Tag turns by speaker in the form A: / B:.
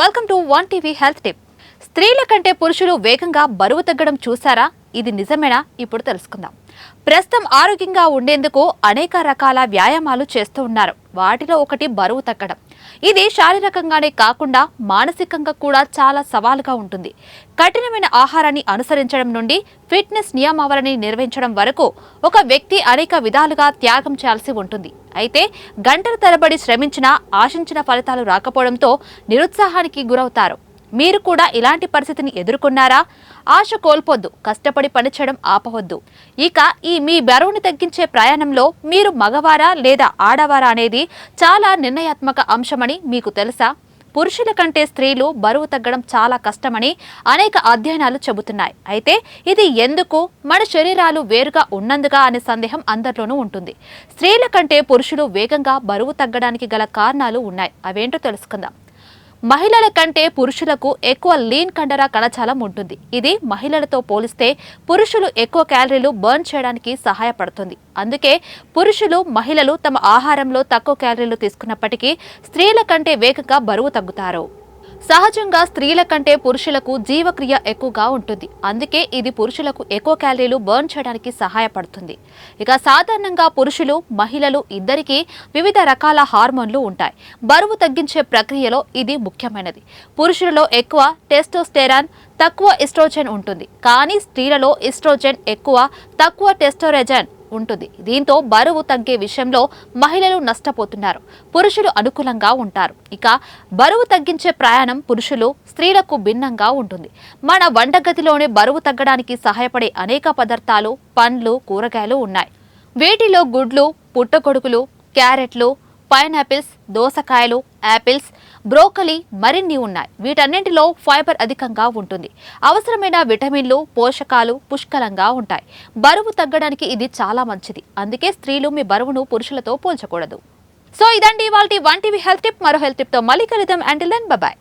A: Welcome to one TV health tip. స్త్రీల కంటే పురుషులు వేగంగా బరువు తగ్గడం చూసారా ఇది నిజమేనా? ఇప్పుడు తెలుసుకుందాం. ప్రస్తుతం ఆరోగ్యంగా ఉండేందుకు అనేక రకాల వ్యాయామాలు చేస్తూ ఉన్నారు. వాటిలో ఒకటి బరువు తగ్గడం. ఇది శారీరకంగానే కాకుండా మానసికంగా కూడా చాలా సవాలుగా ఉంటుంది. కఠినమైన ఆహారాన్ని అనుసరించడం నుండి ఫిట్నెస్ నియమావళిని నిర్వహించడం వరకు ఒక వ్యక్తి అనేక విధాలుగా త్యాగం చేయాల్సి ఉంటుంది. అయితే గంటల తరబడి శ్రమించినా ఆశించిన ఫలితాలు రాకపోవడంతో నిరుత్సాహానికి గురవుతారు. మీరు కూడా ఇలాంటి పరిస్థితిని ఎదుర్కొన్నారా? ఆశ కోల్పోద్దు కష్టపడి పనిచేయడం ఆపవద్దు. ఇక ఈ మీ బరువుని తగ్గించే ప్రయాణంలో మీరు మగవారా లేదా ఆడవారా అనేది చాలా నిర్ణయాత్మక అంశమని మీకు తెలుసా? పురుషుల కంటే స్త్రీలు బరువు తగ్గడం చాలా కష్టమని అనేక అధ్యయనాలు చెబుతున్నాయి. అయితే ఇది ఎందుకు? మన శరీరాలు వేరుగా ఉన్నందుగా అనే సందేహం అందరిలోనూ ఉంటుంది. స్త్రీల కంటే పురుషులు వేగంగా బరువు తగ్గడానికి గల కారణాలు ఉన్నాయి. అవేంటో తెలుసుకుందాం. మహిళల కంటే పురుషులకు ఎక్కువ లీన్ కండర కణజాలం ఉంటుంది. ఇది మహిళలతో పోలిస్తే పురుషులు ఎక్కువ క్యాలరీలు బర్న్ చేయడానికి సహాయపడుతుంది. అందుకే పురుషులు మహిళలు తమ ఆహారంలో తక్కువ క్యాలరీలు తీసుకున్నప్పటికీ స్త్రీల కంటే వేగంగా బరువు తగ్గుతారు. సహజంగా స్త్రీల కంటే పురుషులకు జీవక్రియ ఎక్కువగా ఉంటుంది. అందుకే ఇది పురుషులకు ఎక్కువ క్యాలరీలు బర్న్ చేయడానికి సహాయపడుతుంది. ఇక సాధారణంగా పురుషులు మహిళలు ఇద్దరికీ వివిధ రకాల హార్మోన్లు ఉంటాయి. బరువు తగ్గించే ప్రక్రియలో ఇది ముఖ్యమైనది. పురుషులలో ఎక్కువ టెస్టోస్టెరాన్ తక్కువ ఇస్ట్రోజెన్ ఉంటుంది. కానీ స్త్రీలలో ఇస్ట్రోజెన్ ఎక్కువ తక్కువ టెస్టోరెజన్ ఉంటుంది. దీంతో బరువు తగ్గే విషయంలో మహిళలు నష్టపోతున్నారు. పురుషులు అనుకూలంగా ఉంటారు. ఇక బరువు తగ్గించే ప్రయాణం పురుషులు స్త్రీలకు భిన్నంగా ఉంటుంది. మన వంటగదిలోనే బరువు తగ్గడానికి సహాయపడే అనేక పదార్థాలు పండ్లు కూరగాయలు ఉన్నాయి. వీటిలో గుడ్లు పుట్టగొడుగులు క్యారెట్లు పైనాపిల్స్ దోసకాయలు యాపిల్స్ బ్రోకలీ మరిన్ని ఉన్నాయి. వీటన్నింటిలో ఫైబర్ అధికంగా ఉంటుంది. అవసరమైన విటమిన్లు పోషకాలు పుష్కలంగా ఉంటాయి. బరువు తగ్గడానికి ఇది చాలా మంచిది. అందుకే స్త్రీలు మీ బరువును పురుషులతో పోల్చకూడదు. సో ఇదండి వాళ్ళ వన్ టీవీ హెల్త్ టిప్. మరో హెల్త్ టిప్తో మళ్ళీ కలుద్దాం. And then bye